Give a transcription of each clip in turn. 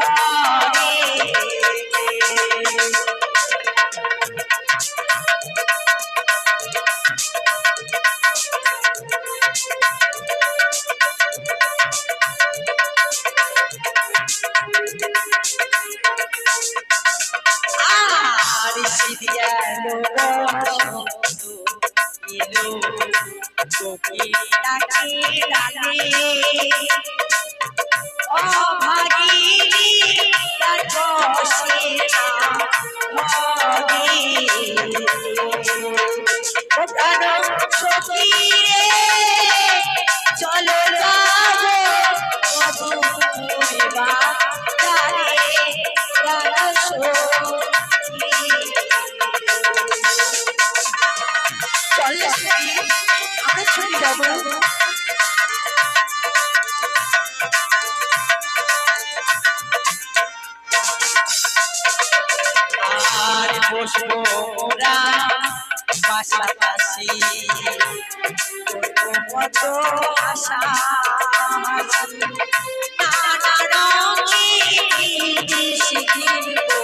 Oh. কত আশা নানা রঙের দেশে কিনবো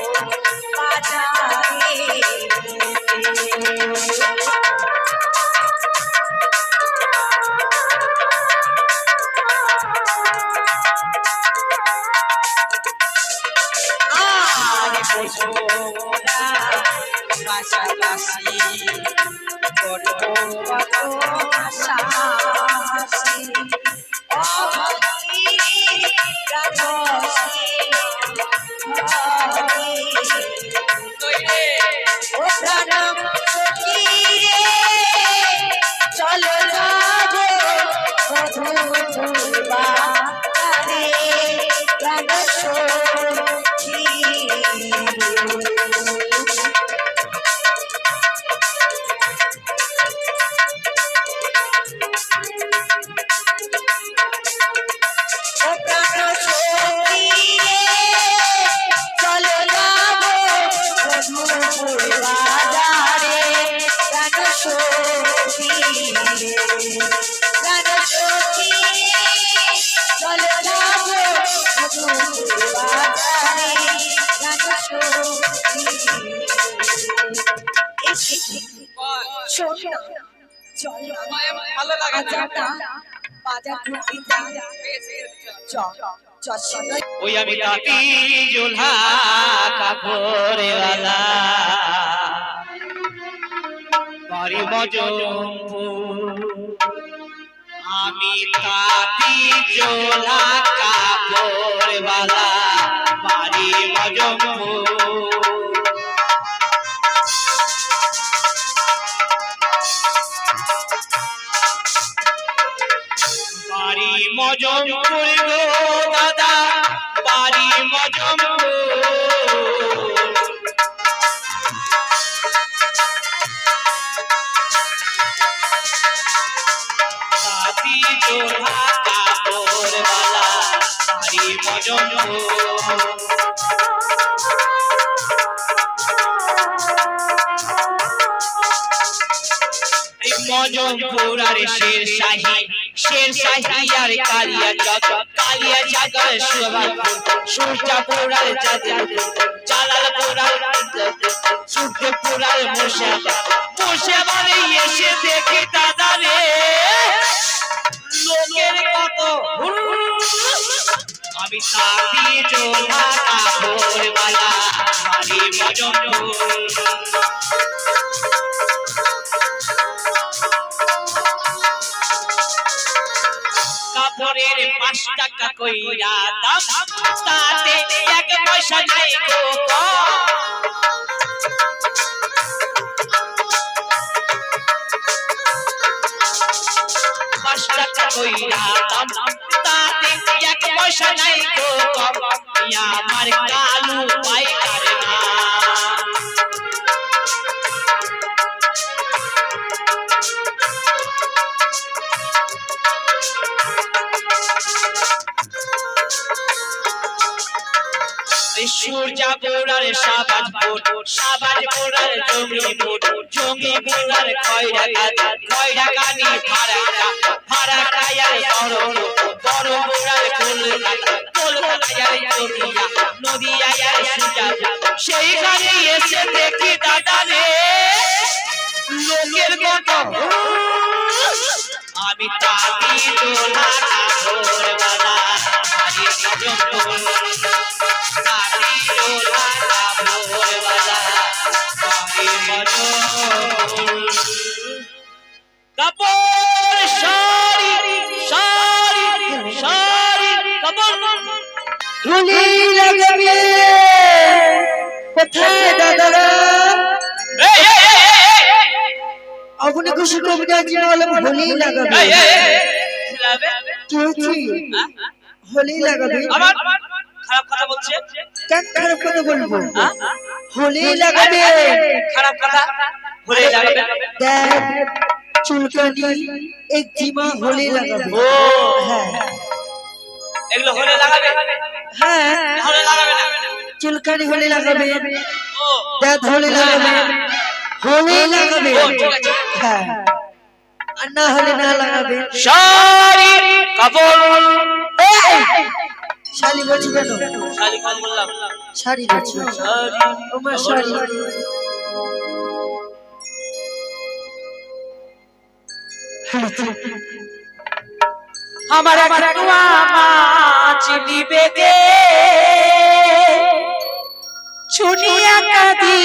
অভাগীরা ওই আমি তাঁতি জোলহা কাপড়ওয়ালা বাড়ি মজমপুর আমি তাঁতি জোলা কাপড়ওয়ালা বাড়ি মজমপুর মজমপুর গো দাদা বাড়ি মজমপুর দাদি জোড়া কাপড়ওয়ালা বাড়ি মজমপুর শের শাহী শের শাহী আর কালিয়া জগ কালিয়া জাগর সুবাপুর সূর্যাপুর আর যাদবপুর জালালপুর আর সূর্যপুর আর মুর্শিদাবাদ মুর্শিদাবাদে এসে দেখি দাদা রে। লোকের কত আমি সাথী জোলা কাপড়ওয়ালা বাড়ি মজমপুর পাঁচ টাকা কইরা দাম তাতে এক পয়সা নাই গো। পাঁচ টাকা কইরা দাম তাতে এক পয়সা নাই গো কম আমার কালু পাইকার বোড়ার সাবাজ বোট, সাবাজ বোড়ার জঙ্গি বোট, জঙ্গি বোড়ার খয়রা গানি খয়রা গানি ফারাকা ফারাকা ইয়ার বড় বড় বোড়ার কলকাতা কলকাতা ইয়ার নদিয়া নদিয়া ইয়ার সূর্যা সেই গানে এসে দেখি দাদা রে লোকের কত আমি তাকি দোলা ভোরবেলা আমি জঙ্গল কাপড় হোলি কোথায় দাদারা? আপনি খুশি কবিতা যিনি হোলি লাগাবে? কি? লাগাবে আবার খারাপ কথা বলছে? কেন খারাপ কথা বলব? হ্যাঁ? হোলি লাগাবে। খারাপ কথা? ভুলে যাবে দেখ চুলকানি এক জিমা হোলি লাগাবে। ও হ্যাঁ। এগুলো হলে লাগাবে? হ্যাঁ। হলে লাগাবে না? চুলকানি হোলি লাগাবে। ও। দাঁত হোলি লাগাবে। হোলি লাগাবে। হ্যাঁ। আর না হলে না লাগাবে। শাড়ি কাপড়। এই! শালি বলছি কেন? শাড়ি কম বললাম। শাড়ি বলছি। শাড়ি তোমার শাড়ি আমার কাটুয়া মাছ শুনিয়া কাদি।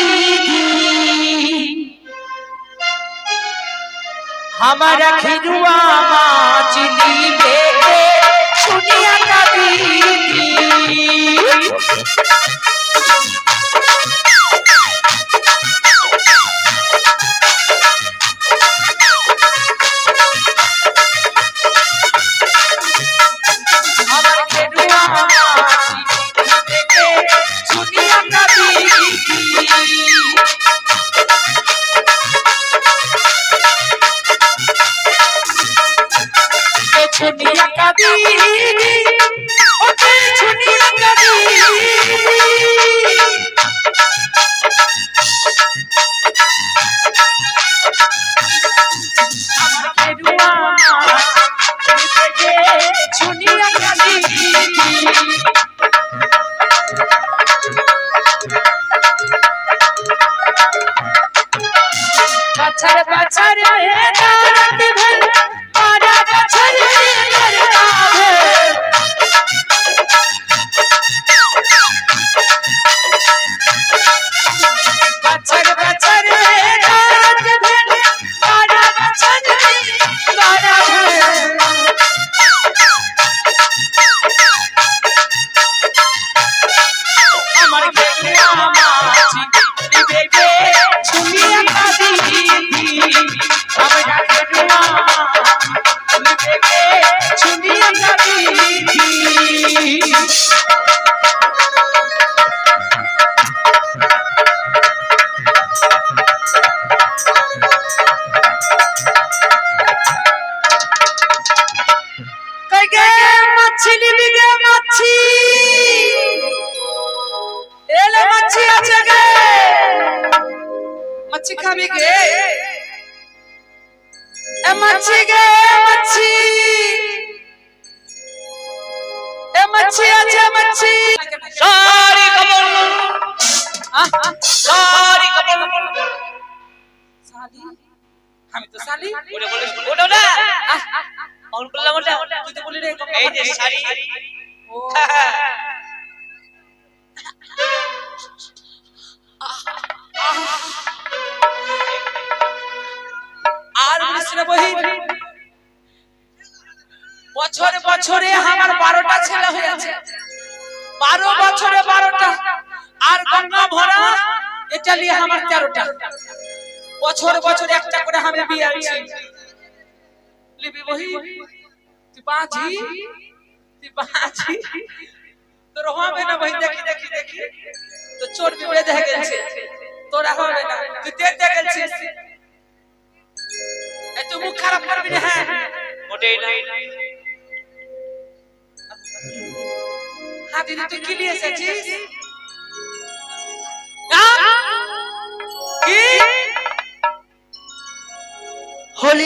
আমার খিরুয়া মাছ নিবে গে মাছি খাবি গে? এ মাছি গে মাছি। এ মাছি আছে মাছি। সারি কবর সারি কবর সালি? আমি তো সালি। ওটা বলিস ওটা না অন করলাম ওটা। তুই তো বলি রে এই যে সারি। ও। আর না বহি বছরে বছরে আমার বারোটা ছেলে হয়েছে বারো বছরে বারোটা আর গঙ্গা ভরা এটা নিয়ে আমার তেরোটা বছর বছর একটা করে আমি বিয়ে আনছি লিবি বহি তুই বাজি তুই বাঁচি তোর হবে না ভাই দেখি দেখি দেখি তো চোর বিবড়ে দেখা গেছে তোরা হবে না তুই দেখ দেখ গেছিস মুখ খারাপ করবি না হ্যাঁ মোটেই না। হ্যাঁ দিদি তুই কি? নিয়ে এসেছিস হোলি।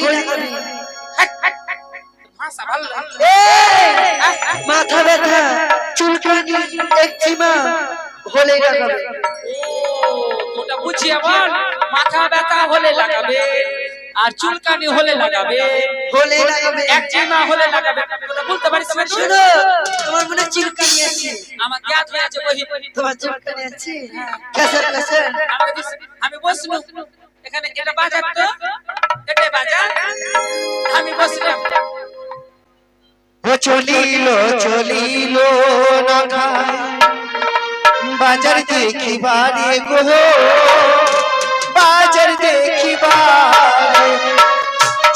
মাথা ব্যথা। চুলকানি একজিমা হোলি লাগাবে ও, তোটা বুঝিয়ে বল মাথা ব্যথা হলে লাগাবে। আর চুলকানি হলে লাগাবে। হোলি লাগাবে। একজিমা হলে লাগাবে। তোরা বলতে পারিস না শুনো তোমার মনে চুলকানি আছে? আমার জ্ঞাত হয়ে আছে বহি। তোমার চুলকানি আছে? কেসর কেসর আমি বসলু। এখানে এটা বাজার তো? এটাই বাজার? আমি বসলাম। ও চলিল চলিল নখা বাজার দেখিবারে গো। বাজার দেখিবারে।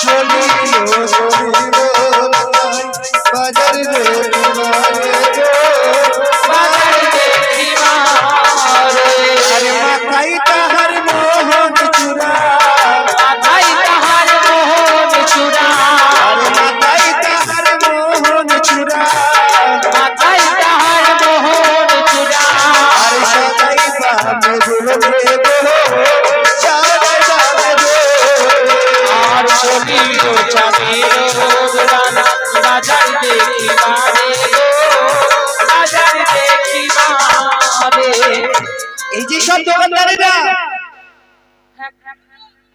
চলিল বাজার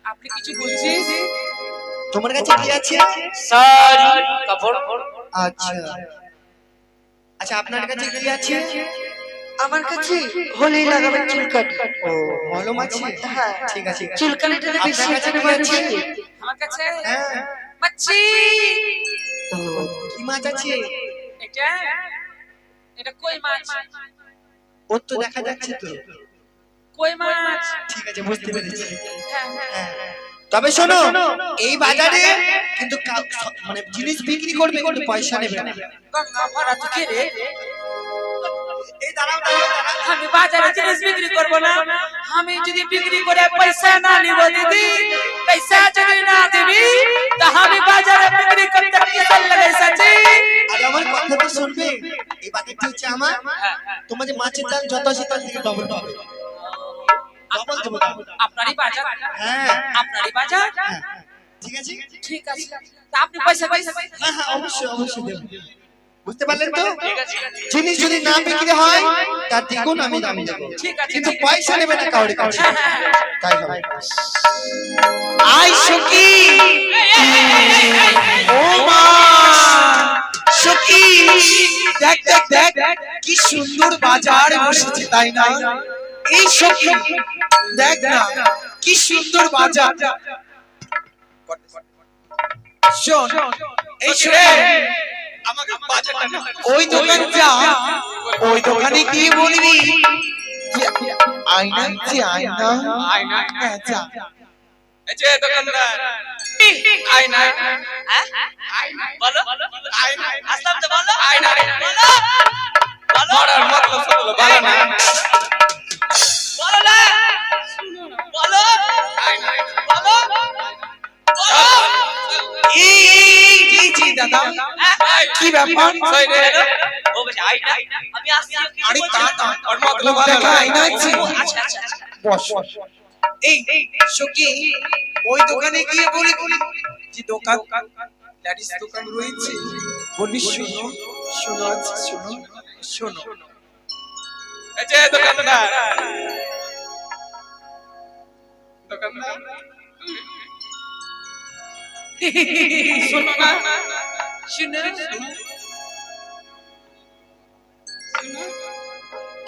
আপনি কিছু বলছিস তোমার কাছে কি আছে? সারি কাপড়। আচ্ছা। আচ্ছা। আপনার কাছে কি আছে? আমার কাছে হোলি লাগাবে চুলকানি। ও মলম আছে? হ্যাঁ ঠিক আছে। চুলকানিটা বেশি আপনার কাছে আছে? আমার কাছে হ্যাঁ। মাছি। ও, কি মাছ আছে? এটা এটা কই মাছ? ওর তো দেখা যাচ্ছে তো। কই মাছ? ঠিক আছে বুঝতে পেরেছি। হ্যাঁ, হ্যাঁ। হ্যাঁ। তবে শোনো এই বাজারে কিন্তু মানে জিনিস বিক্রি করবে কিন্তু পয়সা নেবে না। গঙ্গা ভরা তুই কে রে? এই দাঁড়াও দাঁড়াও দাঁড়াও। আমি বাজারে জিনিস বিক্রি করব না। আমি যদি বিক্রি করে পয়সা না নিব দিদি পয়সা যদি না দিবি তা আমি বাজারে বিক্রি করতে আর আমার কথা তো শুনবে। এই বাজারটা হচ্ছে আমার। তোমার যে মাছের দাম যত আছে তার থেকে ডবল পাবে। আপনারই বাজার। হ্যাঁ। আপনারই বাজার। হ্যাঁ, ঠিক আছে? ঠিক আছে। তা আপনি পয়সা পয়সা হ্যাঁ হ্যাঁ অবশ্যই অবশ্যই দেবো। বুঝতে পারলেন তো? জিনিস যদি না বিক্রি হয় তার দ্বিগুণ আমি দামি দেবো। ঠিক আছে কিন্তু পয়সা নেবে না কাউরে কাছে হ্যাঁ, হ্যাঁ, হ্যাঁ। তাই হবে। আই সখী। ও মা। সখী দেখ দেখ দেখ কি সুন্দর বাজার বসেছে তাই না? এই সখী দেখ না কি সুন্দর বাজার। শোন এই ছেলে আমাকে বাজারটা না ওই দোকান যা ওই দোকানে গিয়ে বলবি আয়না যে আয়না আয়না। হ্যাঁ যা। এই যে দোকানদার। আয়না হ্যাঁ? বলো। আয়না আসলাম তো বলো। আয়না বলো বলো। মরার মতলব সব হলো ভালো না বলো। না বলো। বলো। বলো। জি দাদা। কি ব্যাপার? ও বলছে আইনা আমি আসছি আরে তা না ওর মতলব ভালো না আয়না আছে আচ্ছা আচ্ছা আচ্ছা। বস। এই সখী ওই দোকানে গিয়ে বলি বলি যে দোকান ল্যাডিস দোকান রয়েছে। বলবি শোনো শোনো আছে শোনো শোনো। যে দোকানদার। দোকানদার। শোনো না শুনে।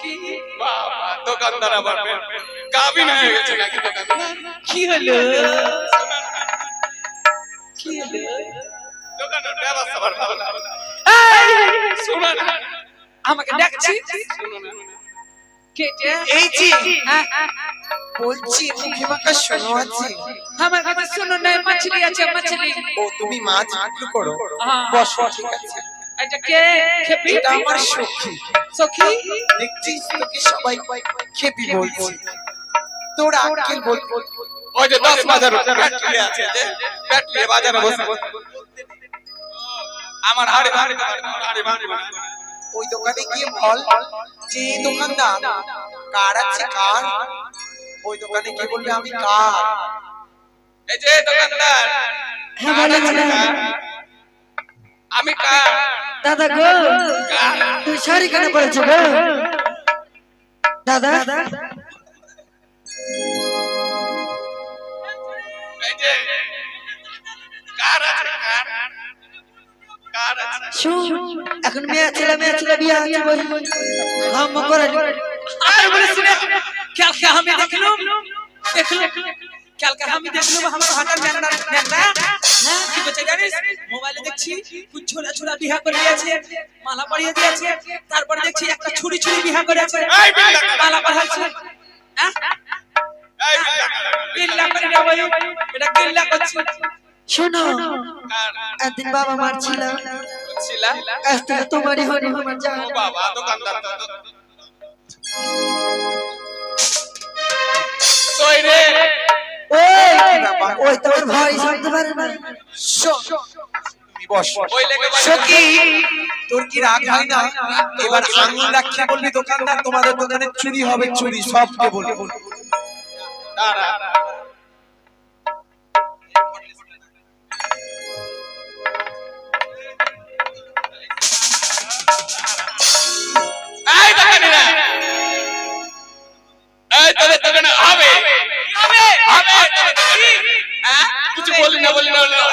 কি? বাবা দোকানদার আবার গাবিন হয়ে গেছে নাকি দোকানদার? কি হলো? কি হলো? দোকানের ব্যবস্থা ভালো না শোনো না। আমাকে ডাকছি শোনো না। এই যে হ্যাঁ বলছি মুখে মাখা শোনো আছে আমার কাছে শুনো না মাছলি আছে মাছলি। ও তুমি মাছ বিক্রি করো? হ্যাঁ। বসো ঠিক আছে। এটা কে? খেপি? এটা আমার সখী। সখী? দেখছিস তোকে সবাই? খেপি বলছে। তোর আঙ্কেল বল ওই যে দশ বাজার ব্যাটারি আছে যে। ব্যাটারি বাজারে বসে। আমার হাড়ি হাড়ি হাড়ি হাড়ি। ওই দোকানে গিয়ে বল যে দোকানদার কার আছে কার? ওই দোকানে গিয়ে বলবে আমি কার। এই যে দোকানদার হ্যাঁ আমি কার? দাদা গো তুই শাড়ি কেন পরেছো গো? দাদা। এই যে কার আছে কার? এখন মেয়ে ছেলে মেয়ে ছেলে বিয়ে বল। হাম করে আর বলিস না হ্যাঁ কি বলছে জানিস? মোবাইলে দেখছি কুছ ছোলা ছোলা বিয়া করে দিয়েছে মালা পরিয়ে দিয়েছে তারপর দেখছি একটা ছুরি ছুরি বিহা করেছে এই বিল্লা মালা পরাচ্ছে হ্যাঁ? এই বিল্লা কিল্লা করে না এটা করছে। শোনো একদিন বাবা মার ছিল। তোমারই হরি আমার বাবা দোকানদার তো। কই রে? ওই ওই তোমার ভাই শুনতে পারে না। শোন, তুমি বস। ওই লেগে বসে সখী তোর কি রাগ হয় না? এবার আঙুল দোকানদার তোমাদের দোকানে চুরি হবে চুরি সবকে বলব। হবে। হবে। হবে। হ্যাঁ? কিছু বলি না বলি না বলি না।